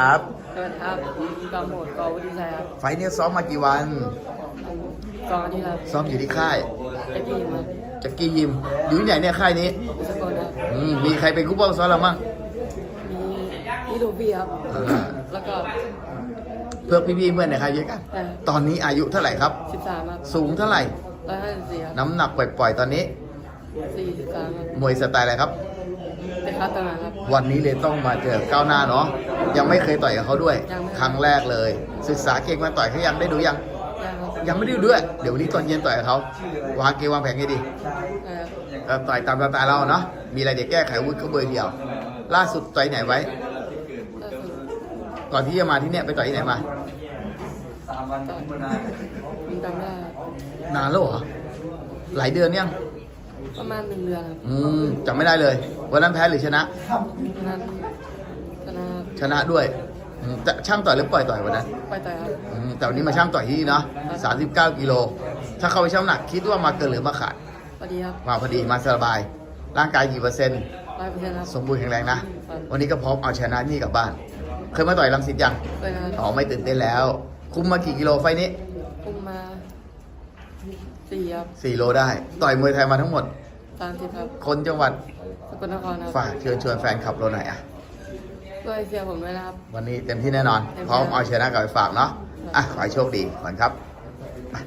ครับสวัสดีครับกำหนดกอวุฒิชัยครับ ไฟล์นี้ซ้อมมากี่วันกองที่ครับ ซ้อมอยู่ที่ค่ายเอ็กซ์ครับจักกี้ยิม อยู่ที่ไหนเนี่ยค่ายนี้สกลครับอืมมีใครเป็นคู่ป้องซ้อมเรามั่งมีพี่ลูบี้ครับอ่าแล้วก็เพื่อพี่ๆเพื่อนในค่ายเยอะกันแต่ตอนนี้อายุเท่าไหร่ครับสิบสามครับ สูงเท่าไหร่ร้อยห้าสิบสี่ครับ น้ำหนักปล่อยๆตอนนี้สี่สิบสามครับ มวยสไตล์อะไรครับเป็นคัสตนาครับ วันนี้เลยต้องมาเจอก้าวหน้าเนาะ ยังไม่เคยต่อยกับเขาด้วย ยังไม่ ครั้งแรกเลย ศึกษาเก่งมาต่อยเขายังได้ดูยัง ยังครับยังไม่ได้ดูด้วย เดี๋ยววันนี้ตอนเย็นต่อยกับเขาวางเกมวางแผนให้ดีนะครับก็ต่อยตามสไตล์เราเนาะ มีอะไรเดี๋ยวแก้ไขอาวุ้นเขาเบอร์เดียว ล่าสุดต่อยไหนไว้ ก็คือก่อนที่จะมาที่เนี่ยไปต่อยที่ไหนมาต่อมีจำได้ครับนานแล้วเหรอ หลายเดือนยัง ประมาณหนึ่งเดือนครับอืมจำไม่ได้เลย วันนั้นแพ้หรือชนะ นั้น ชนะครับชนะด้วยอืมแต่ช่างต่อยหรือปล่อยต่อยวันนั้นไปต่อยครับอืมแต่วันนี้มาช่างต่อยที่นี่เนาะ39กิโล ถ้าเข้าไปช่างหนักคิดว่ามาเกินหรือมาขาดพอดีครับมาพอดีมาสบาย ร่างกายกี่เปอร์เซ็นต์ ร้อยเปอร์เซ็นต์ครับ สมบูรณ์แข็งแรงนะ ครับ วันนี้ก็พร้อมเอาชนะนี่กลับบ้าน เคยมาต่อยรังสิตยังไปครับอ๋อไม่ตื่นเต้นแล้ว คุมมากี่กิโลไฟล์นี้อุ้มมาสี่ครับ4โลได้ ต่อยมวยไทยมาทั้งหมด สามสิบครับคนจังหวัดสกลนครครับฝากเชิญชวนแฟนขับรถหน่อยอะ ช่วยเชียร์ผมด้วยนะครับ วันนี้เต็มที่แน่นอน พร้อมเอาชนะกลับไปฝากเนาะ อะ ขอให้โชคดีก่อนครับ